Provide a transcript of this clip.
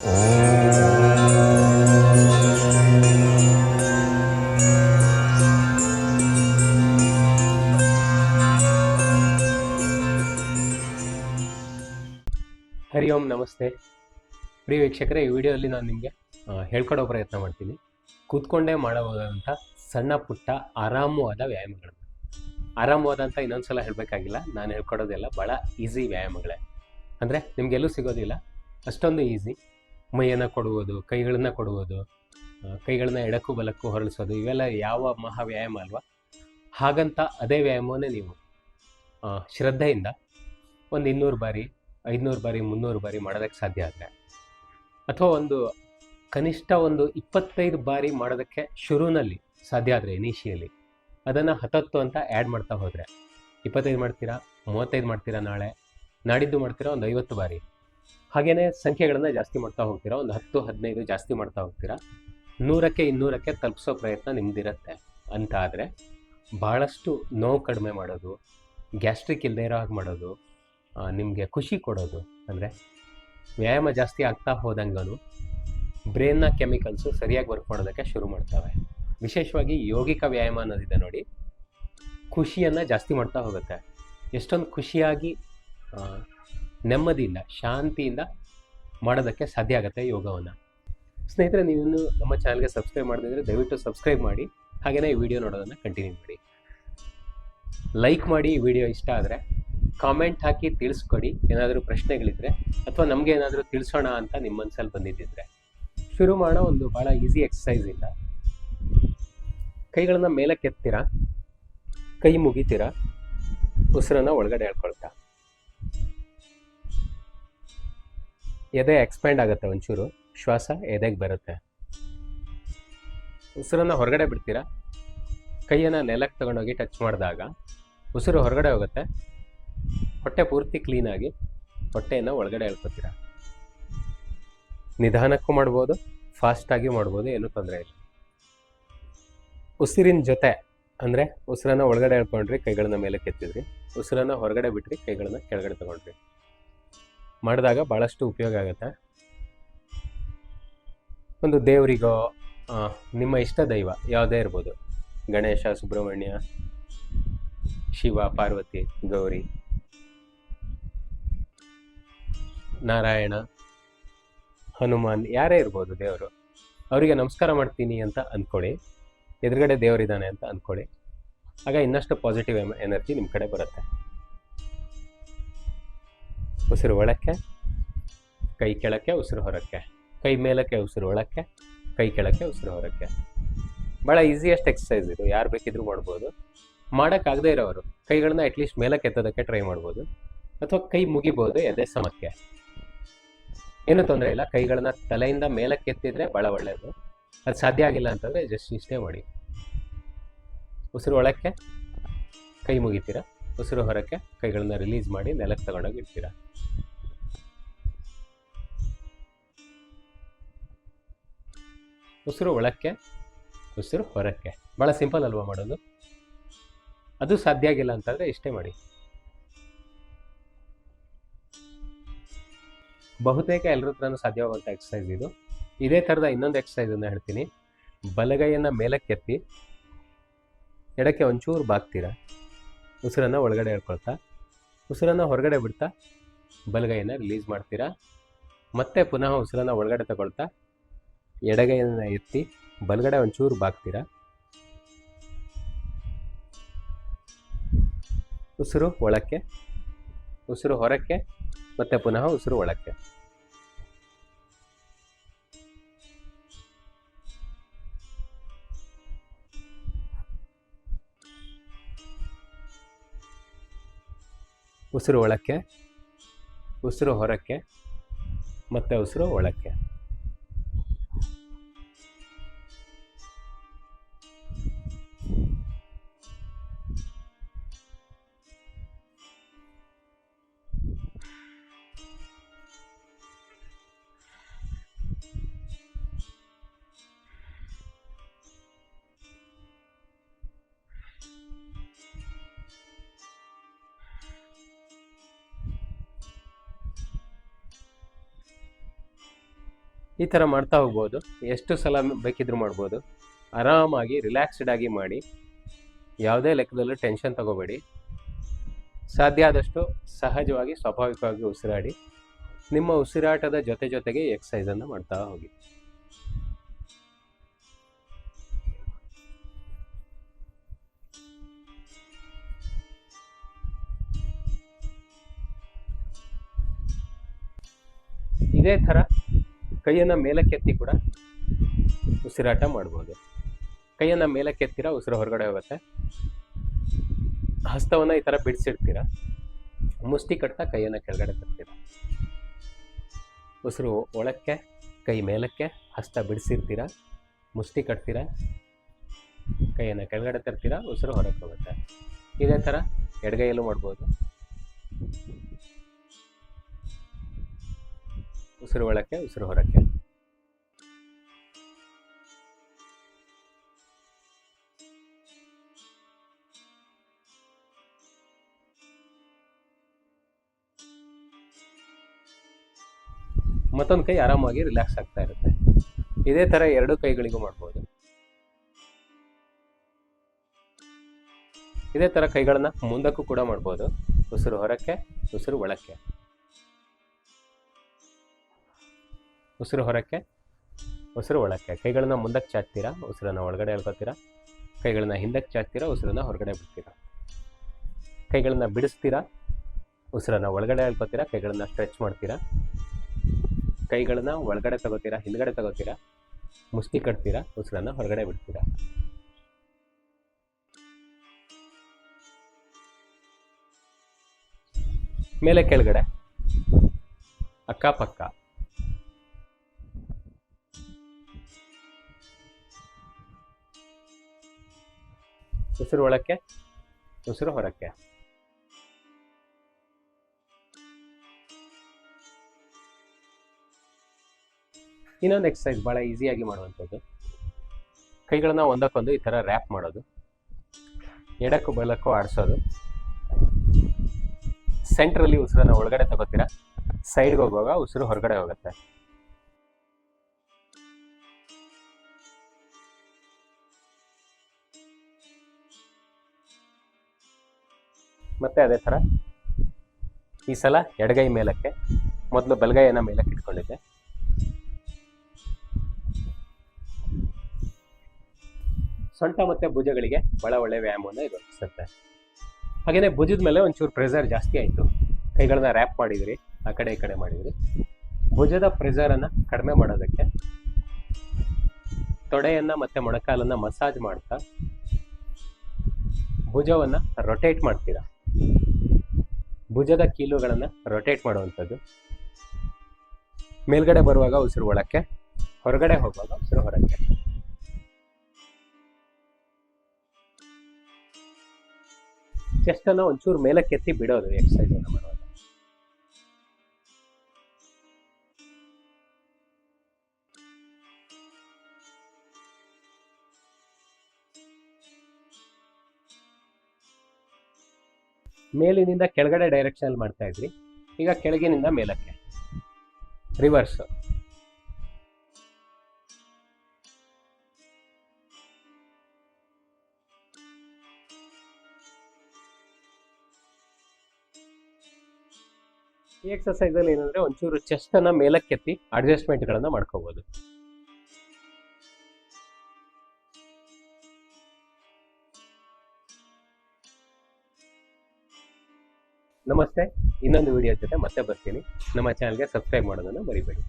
ಹರಿ ಓಂ, ನಮಸ್ತೆ. ಪ್ರಿಯ ವೀಕ್ಷಕರೇ, ಈ ವಿಡಿಯೋದಲ್ಲಿ ನಾನು ನಿಮಗೆ ಹೇಳ್ಕೊಡೋ ಪ್ರಯತ್ನ ಮಾಡ್ತೀನಿ. ಕೂತ್ಕೊಂಡೇ ಮಾಡಬಹುದಾದಂಥ ಸಣ್ಣ ಪುಟ್ಟ ಆರಾಮವಾದ ವ್ಯಾಯಾಮಗಳು ಆರಾಮವಾದಂಥ ಇನ್ನೊಂದ್ಸಲ ಹೇಳಬೇಕಾಗಿಲ್ಲ, ನಾನು ಹೇಳ್ಕೊಡೋದೆಲ್ಲ ಭಾಳ ಈಸಿ ವ್ಯಾಯಾಮಗಳೇ. ಅಂದರೆ ನಿಮಗೆಲ್ಲೂ ಸಿಗೋದಿಲ್ಲ, ಅಷ್ಟೊಂದು ಈಸಿ ಮೈಯನ್ನು ಕೊಡುವುದು, ಕೈಗಳನ್ನ ಕೊಡುವುದು ಕೈಗಳನ್ನ ಎಡಕ್ಕೂ ಬಲಕ್ಕೂ ಹೊರಳಿಸೋದು, ಇವೆಲ್ಲ ಯಾವ ಮಹಾ ವ್ಯಾಯಾಮ ಅಲ್ವಾ? ಹಾಗಂತ ಅದೇ ವ್ಯಾಯಾಮವನ್ನೇ ನೀವು ಶ್ರದ್ಧೆಯಿಂದ ಒಂದು ಇನ್ನೂರು ಬಾರಿ, ಐದುನೂರು ಬಾರಿ, ಮುನ್ನೂರು ಬಾರಿ ಮಾಡೋದಕ್ಕೆ ಸಾಧ್ಯ ಆದರೆ. ಅಥವಾ ಒಂದು ಕನಿಷ್ಠ ಒಂದು ಇಪ್ಪತ್ತೈದು ಬಾರಿ ಮಾಡೋದಕ್ಕೆ ಶುರುನಲ್ಲಿ ಸಾಧ್ಯ ಆದರೆ ಇನಿಷಿಯಲಿ ಅದನ್ನು ಹತ್ತತ್ತು ಅಂತ ಆ್ಯಡ್ ಮಾಡ್ತಾ ಹೋದರೆ, ಇಪ್ಪತ್ತೈದು ಮಾಡ್ತೀರಾ, ಮೂವತ್ತೈದು ಮಾಡ್ತೀರಾ ನಾಳೆ, ನಾಡಿದ್ದು ಮಾಡ್ತೀರಾ, ಒಂದು ಐವತ್ತು ಬಾರಿ. ಹಾಗೆಯೇ ಸಂಖ್ಯೆಗಳನ್ನು ಜಾಸ್ತಿ ಮಾಡ್ತಾ ಹೋಗ್ತೀರಾ? ಒಂದು ಹತ್ತು, ಹದಿನೈದು ಜಾಸ್ತಿ ಮಾಡ್ತಾ ಹೋಗ್ತೀರಾ? ನೂರಕ್ಕೆ ಇನ್ನೂರಕ್ಕೆ ತಲುಪಿಸೋ ಪ್ರಯತ್ನ ನಿಮ್ದಿರುತ್ತೆ ಅಂತ ಆದರೆ ಭಾಳಷ್ಟು ನೋವು ಕಡಿಮೆ ಮಾಡೋದು, ಗ್ಯಾಸ್ಟ್ರಿಕ್ ಇಲ್ಲದೆ ಇರೋ ಹಾಗೆ ಮಾಡೋದು ನಿಮಗೆ ಖುಷಿ ಕೊಡೋದು, ಅಂದರೆ ವ್ಯಾಯಾಮ ಜಾಸ್ತಿ ಆಗ್ತಾ ಹೋದಂಗೂ ಬ್ರೇನ್ನ ಕೆಮಿಕಲ್ಸು ಸರಿಯಾಗಿ ವರ್ಕ್ ಮಾಡೋದಕ್ಕೆ ಶುರು ಮಾಡ್ತವೆ. ವಿಶೇಷವಾಗಿ ಯೋಗಿಕ ವ್ಯಾಯಾಮ ಅನ್ನೋದಿದೆ ನೋಡಿ, ಖುಷಿಯನ್ನು ಜಾಸ್ತಿ ಮಾಡ್ತಾ ಹೋಗುತ್ತೆ. ಎಷ್ಟೊಂದು ಖುಷಿಯಾಗಿ ನೆಮ್ಮದಿಯಿಂದ, ಶಾಂತಿಯಿಂದ ಮಾಡೋದಕ್ಕೆ ಸಾಧ್ಯ ಆಗುತ್ತೆ ಯೋಗವನ್ನು. ಸ್ನೇಹಿತರೆ ನೀವು ನಮ್ಮ ಚಾನಲ್ಗೆ ಸಬ್ಸ್ಕ್ರೈಬ್ ಮಾಡದಿದ್ರೆ ದಯವಿಟ್ಟು ಸಬ್ಸ್ಕ್ರೈಬ್ ಮಾಡಿ ಹಾಗೆಯೇ ಈ ವಿಡಿಯೋ ನೋಡೋದನ್ನು ಕಂಟಿನ್ಯೂ ಮಾಡಿ. ಲೈಕ್ ಮಾಡಿ ಈ ವಿಡಿಯೋ ಇಷ್ಟ ಆದರೆ ಕಾಮೆಂಟ್ ಹಾಕಿ ತಿಳಿಸ್ಕೊಡಿ. ಏನಾದರೂ ಪ್ರಶ್ನೆಗಳಿದ್ರೆ, ಅಥವಾ ನಮಗೆ ಏನಾದರೂ ತಿಳಿಸೋಣ ಅಂತ ನಿಮ್ಮ ಮನಸ್ಸಲ್ಲಿ ಬಂದಿದ್ದಿದ್ರೆ. ಶುರು ಮಾಡೋ ಒಂದು ಭಾಳ ಈಸಿ ಎಕ್ಸಸೈಸ್ ಇಲ್ಲ. ಕೈಗಳನ್ನ ಮೇಲಕ್ಕೆ ಕೈ ಮುಗಿತೀರಾ? ಉಸಿರನ್ನು ಒಳಗಡೆ ಎಳ್ಕೊಳ್ತಾ. ಎದೆ ಎಕ್ಸ್ಪ್ಯಾಂಡ್ ಆಗುತ್ತೆ ಒಂಚೂರು. ಶ್ವಾಸ ಎದೆಗೆ ಬರುತ್ತೆ. ಉಸಿರನ್ನು ಹೊರಗಡೆ ಬಿಡ್ತೀರಾ? ಕೈಯನ್ನು ನೆಲಕ್ಕೆ ತಗೊಂಡೋಗಿ ಟಚ್ ಮಾಡಿದಾಗ ಉಸಿರು ಹೊರಗಡೆ ಹೋಗುತ್ತೆ. ಹೊಟ್ಟೆ ಪೂರ್ತಿ ಕ್ಲೀನಾಗಿ ಹೊಟ್ಟೆಯನ್ನು ಒಳಗಡೆ ಎಳ್ಕೊತೀರಾ? ನಿಧಾನಕ್ಕೂ ಮಾಡ್ಬೋದು ಫಾಸ್ಟಾಗಿ ಮಾಡ್ಬೋದು, ಏನೂ ತೊಂದರೆ ಇಲ್ಲ. ಉಸಿರಿನ ಜೊತೆ ಅಂದರೆ ಉಸಿರನ್ನು ಒಳಗಡೆ ಎಳ್ಕೊಂಡ್ರಿ, ಕೈಗಳನ್ನ ಮೇಲೆ ಕೆತ್ತಿದ್ರಿ. ಉಸಿರನ್ನು ಹೊರಗಡೆ ಬಿಟ್ರಿ, ಕೈಗಳನ್ನ ಕೆಳಗಡೆ ತಗೊಂಡ್ರಿ. ಮಾಡಿದಾಗ ಭಾಳಷ್ಟು ಉಪಯೋಗ ಆಗುತ್ತೆ. ಒಂದು ದೇವರಿಗೋ ನಿಮ್ಮ ಇಷ್ಟ ದೈವ ಯಾವುದೇ ಇರ್ಬೋದು. ಗಣೇಶ, ಸುಬ್ರಹ್ಮಣ್ಯ, ಶಿವ, ಪಾರ್ವತಿ, ಗೌರಿ, ನಾರಾಯಣ, ಹನುಮಾನ್, ಯಾರೇ ಇರ್ಬೋದು ದೇವರು. ಅವರಿಗೆ ನಮಸ್ಕಾರ ಮಾಡ್ತೀನಿ ಅಂತ ಅಂದ್ಕೊಳ್ಳಿ. ಎದುರುಗಡೆ ದೇವರಿದ್ದಾನೆ ಅಂತ ಅಂದ್ಕೊಳ್ಳಿ. ಆಗ ಇನ್ನಷ್ಟು ಪಾಸಿಟಿವ್ ಎನರ್ಜಿ ನಿಮ್ಮ ಕಡೆ ಬರುತ್ತೆ. ಉಸಿರು ಒಳಕ್ಕೆ, ಕೈ ಕೆಳಕ್ಕೆ ಉಸಿರು ಹೊರಕ್ಕೆ, ಕೈ ಮೇಲಕ್ಕೆ ಉಸಿರು ಒಳಕ್ಕೆ, ಕೈ ಕೆಳಕ್ಕೆ ಉಸಿರು ಹೊರಕ್ಕೆ. ಭಾಳ ಈಸಿಯೆಸ್ಟ್ ಎಕ್ಸಸೈಸ್ ಇದು. ಯಾರು ಬೇಕಿದ್ರೂ ಮಾಡ್ಬೋದು. ಮಾಡೋಕ್ಕಾಗದೇ ಇರೋರು, ಕೈಗಳನ್ನ ಅಟ್ಲೀಸ್ಟ್ ಮೇಲಕ್ಕೆ ಎತ್ತೋದಕ್ಕೆ ಟ್ರೈ ಮಾಡ್ಬೋದು. ಅಥವಾ ಕೈ ಮುಗಿಬೋದು ಎದೆ ಸಮಕ್ಕೆ. ಏನೂ ತೊಂದರೆ ಇಲ್ಲ. ಕೈಗಳನ್ನ ತಲೆಯಿಂದ ಮೇಲಕ್ಕೆ ಎತ್ತಿದ್ರೆ ಭಾಳ ಒಳ್ಳೆಯದು ಅದು ಸಾಧ್ಯ ಆಗಿಲ್ಲ ಅಂತಂದರೆ ಜಸ್ಟ್ ಇಷ್ಟೇ ಮಾಡಿ. ಉಸಿರು ಒಳಕ್ಕೆ ಕೈ ಮುಗಿತೀರಾ? ಉಸಿರು ಹೊರಕ್ಕೆ ಕೈಗಳನ್ನ ರಿಲೀಸ್ ಮಾಡಿ ನೆಲಕ್ಕೆ ತಗೊಂಡೋಗಿ ಇಡ್ತೀರಾ? ಉಸಿರು ಒಳಕ್ಕೆ, ಉಸಿರು ಹೊರಕ್ಕೆ. ಭಾಳ ಸಿಂಪಲ್ ಅಲ್ವಾ ಮಾಡೋದು? ಅದು ಸಾಧ್ಯ ಆಗಿಲ್ಲ ಅಂತಂದರೆ ಇಷ್ಟೇ ಮಾಡಿ. ಬಹುತೇಕ ಎಲ್ಲರ ಹತ್ರನೂ ಸಾಧ್ಯವಾಗುವಂಥ ಎಕ್ಸಸೈಸ್ ಇದು. ಇದೇ ಥರದ ಇನ್ನೊಂದು ಎಕ್ಸಸೈಸನ್ನು ಹೇಳ್ತೀನಿ. ಬಲಗೈಯನ್ನು ಮೇಲಕ್ಕೆ ಎತ್ತಿ ಎಡಕ್ಕೆ ಒಂಚೂರು ಬಾಗ್ತೀರಾ? ಉಸಿರನ್ನು ಒಳಗಡೆ ಹೇಳ್ಕೊಳ್ತಾ ಉಸಿರನ್ನು ಹೊರಗಡೆ ಬಿಡ್ತಾ, ಬಲಗೈಯನ್ನು ರಿಲೀಸ್ ಮಾಡ್ತೀರಾ? ಮತ್ತೆ ಪುನಃ ಉಸಿರನ್ನು ಒಳಗಡೆ ತಗೊಳ್ತಾ, ಎಡಗೈಯನ್ನು ಎತ್ತಿ ಬಲಗಡೆ ಒಂಚೂರು ಬಾಗ್ತೀರಾ? ಉಸಿರು ಒಳಕ್ಕೆ, ಉಸಿರು ಹೊರಕ್ಕೆ, ಮತ್ತೆ ಪುನಃ ಉಸಿರು ಒಳಕ್ಕೆ. ಉಸಿರು ಒಳಕ್ಕೆ ಉಸಿರು ಹೊರಕ್ಕೆ ಮತ್ತು ಉಸಿರು ಒಳಕ್ಕೆ. ಈ ಥರ ಮಾಡ್ತಾ ಹೋಗ್ಬೋದು. ಎಷ್ಟು ಸಲ ಬೇಕಿದ್ರೂ ಮಾಡ್ಬೋದು. ಆರಾಮಾಗಿ ರಿಲ್ಯಾಕ್ಸ್ಡ್ ಆಗಿ ಮಾಡಿ. ಯಾವುದೇ ಲೆಕ್ಕದಲ್ಲೂ ಟೆನ್ಷನ್ ತಗೋಬೇಡಿ. ಸಾಧ್ಯ ಆದಷ್ಟು ಸಹಜವಾಗಿ, ಸ್ವಾಭಾವಿಕವಾಗಿ ಉಸಿರಾಡಿ. ನಿಮ್ಮ ಉಸಿರಾಟದ ಜೊತೆ ಜೊತೆಗೆ ಎಕ್ಸಸೈಸನ್ನು ಮಾಡ್ತಾ ಹೋಗಿ. ಇದೇ ಥರ ಕೈಯನ್ನು ಮೇಲಕ್ಕೆತ್ತಿ ಕೂಡ ಉಸಿರಾಟ ಮಾಡ್ಬೋದು. ಕೈಯನ್ನು ಮೇಲಕ್ಕೆತ್ತಿರ ಉಸಿರು ಹೊರಗಡೆ ಹೋಗುತ್ತೆ. ಹಸ್ತವನ್ನು ಈ ಥರ ಬಿಡಿಸಿಡ್ತೀರ? ಮುಷ್ಟಿ ಕಟ್ತಾ ಕೈಯನ್ನು ಕೆಳಗಡೆ ತರ್ತೀರ? ಉಸಿರು ಒಳಕ್ಕೆ, ಕೈ ಮೇಲಕ್ಕೆ ಹಸ್ತ ಬಿಡಿಸಿರ್ತೀರ? ಮುಷ್ಟಿ ಕಟ್ತೀರ? ಕೈಯನ್ನು ಕೆಳಗಡೆ ತರ್ತೀರ? ಉಸಿರು ಹೊರಕ್ಕೆ ಹೋಗುತ್ತೆ. ಇದೇ ಥರ ಎಡಗೈಯಲ್ಲೂ ಮಾಡ್ಬೋದು. ಉಸಿರು ಒಳಕ್ಕೆ ಉಸಿರು ಹೊರಕ್ಕೆ ಮತ್ತೊಂದು ಕೈ ಆರಾಮಾಗಿ ರಿಲ್ಯಾಕ್ಸ್ ಆಗ್ತಾ ಇರುತ್ತೆ. ಇದೇ ಥರ ಎರಡು ಕೈಗಳಿಗೂ ಮಾಡ್ಬೋದು. ಇದೇ ಥರ ಕೈಗಳನ್ನ ಮುಂದಕ್ಕೂ ಕೂಡ ಮಾಡ್ಬೋದು. ಉಸಿರು ಹೊರಕ್ಕೆ ಉಸಿರು ಒಳಕ್ಕೆ ಉಸಿರು ಹೊರಕ್ಕೆ, ಉಸಿರು ಒಳಕ್ಕೆ. ಕೈಗಳನ್ನ ಮುಂದಕ್ಕೆ ಚಾಚ್ತೀರಾ, ಉಸಿರನ್ನ ಒಳಗಡೆ ಎಳ್ಕೊತೀರಾ? ಕೈಗಳನ್ನ ಹಿಂದಕ್ಕೆ ಚಾಚ್ತೀರಾ, ಉಸಿರನ್ನ ಹೊರಗಡೆ ಬಿಡ್ತೀರಾ? ಕೈಗಳನ್ನ ಬಿಡಿಸ್ತೀರಾ, ಉಸಿರನ್ನ ಒಳಗಡೆ ಎಳ್ಕೊತೀರಾ, ಕೈಗಳನ್ನ ಸ್ಟ್ರೆಚ್ ಮಾಡ್ತೀರಾ? ಕೈಗಳನ್ನ ಒಳಗಡೆ ತಗೋತೀರಾ, ಹಿಂದ್ಗಡೆ ತಗೋತೀರಾ? ಮುಷ್ಟಿ ಕಟ್ತೀರಾ, ಉಸಿರನ್ನ ಹೊರಗಡೆ ಬಿಡ್ತೀರಾ? ಮೇಲೆ ಕೆಳಗಡೆ. ಅಕ್ಕಪಕ್ಕ. ಉಸಿರು ಒಳಕ್ಕೆ, ಉಸಿರು ಹೊರಕ್ಕೆ. ಇನ್ನೊಂದು ಎಕ್ಸಸೈಸ್ ಭಾಳ ಈಸಿಯಾಗಿ ಮಾಡುವಂಥದ್ದು. ಕೈಗಳನ್ನ ಒಂದಕ್ಕೊಂದು ಈ ಥರ ರ್ಯಾಪ್ ಮಾಡೋದು. ಎಡಕ್ಕೂ ಬಲಕ್ಕೂ ಆಡಿಸೋದು. ಸೆಂಟ್ರಲ್ಲಿ ಉಸಿರನ್ನ ಒಳಗಡೆ ತಗೋತೀರಾ? ಸೈಡ್ಗೆ ಹೋಗುವಾಗ ಉಸಿರು ಹೊರಗಡೆ ಹೋಗುತ್ತೆ. ಮತ್ತೆ ಅದೇ ಥರ ಈ ಸಲ ಎಡಗೈ ಮೇಲಕ್ಕೆ, ಮೊದಲು ಬಲಗೈಯನ್ನು ಮೇಲಕ್ಕೆ ಇಟ್ಕೊಂಡಿದ್ದೆ. ಸೊಂಟ ಮತ್ತೆ ಭುಜಗಳಿಗೆ ಬಹಳ ಒಳ್ಳೆ ವ್ಯಾಯಾಮವನ್ನು ಇದು ಅನಿಸುತ್ತೆ ಹಾಗೇನೆ ಭುಜದ ಮೇಲೆ ಒಂಚೂರು ಪ್ರೆಸರ್ ಜಾಸ್ತಿ ಆಯಿತು. ಕೈಗಳನ್ನ ರ್ಯಾಪ್ ಮಾಡಿದ್ರಿ, ಆ ಕಡೆ ಈ ಕಡೆ ಮಾಡಿದ್ರಿ. ಭುಜದ ಪ್ರೆಸರನ್ನು ಕಡಿಮೆ ಮಾಡೋದಕ್ಕೆ ತೊಡೆಯನ್ನ ಮತ್ತೆ ಮೊಣಕಾಲನ್ನ ಮಸಾಜ್ ಮಾಡ್ತಾ ಭುಜವನ್ನ ರೊಟೇಟ್ ಮಾಡ್ತೀರಾ. ಭುಜದ ಕೀಲುಗಳನ್ನು ರೊಟೇಟ್ ಮಾಡುವಂಥದ್ದು. ಮೇಲ್ಗಡೆ ಬರುವಾಗ ಉಸಿರು ಒಳಕ್ಕೆ, ಹೊರಗಡೆ ಹೋಗುವಾಗ ಉಸಿರು ಹೊರಕ್ಕೆ. ಚೆಸ್ಟ್ ಒಂಚೂರು ಮೇಲಕ್ಕೆ ಎತ್ತಿ ಬಿಡೋದು ಎಕ್ಸಸೈಸ್ ಅನ್ನ ಮೇಲಿನಿಂದ ಕೆಳಗಡೆ ಡೈರೆಕ್ಷನ್ ಮಾಡ್ತಾ ಇದ್ರಿ. ಈಗ ಕೆಳಗಿನಿಂದ ಮೇಲಕ್ಕೆ. ರಿವರ್ಸ್ ಈ ಎಕ್ಸರ್ಸೈಸ್ ಅಲ್ಲಿ ಏನಂದ್ರೆ ಒಂಚೂರು ಚೆಸ್ಟ್ ಅನ್ನ ಮೇಲಕ್ಕೆತ್ತಿ ಅಡ್ಜಸ್ಟ್ಮೆಂಟ್ ಗಳನ್ನ ಮಾಡ್ಕೋಬಹುದು ನಮಸ್ತೆ. ಇನ್ನೊಂದು ವಿಡಿಯೋ ಜೊತೆ ಮತ್ತೆ ಬರ್ತೀನಿ. ನಮ್ಮ ಚಾನಲ್ಗೆ ಸಬ್ಸ್ಕ್ರೈಬ್ ಮಾಡೋದನ್ನು ಮರಿಬೇಡಿ.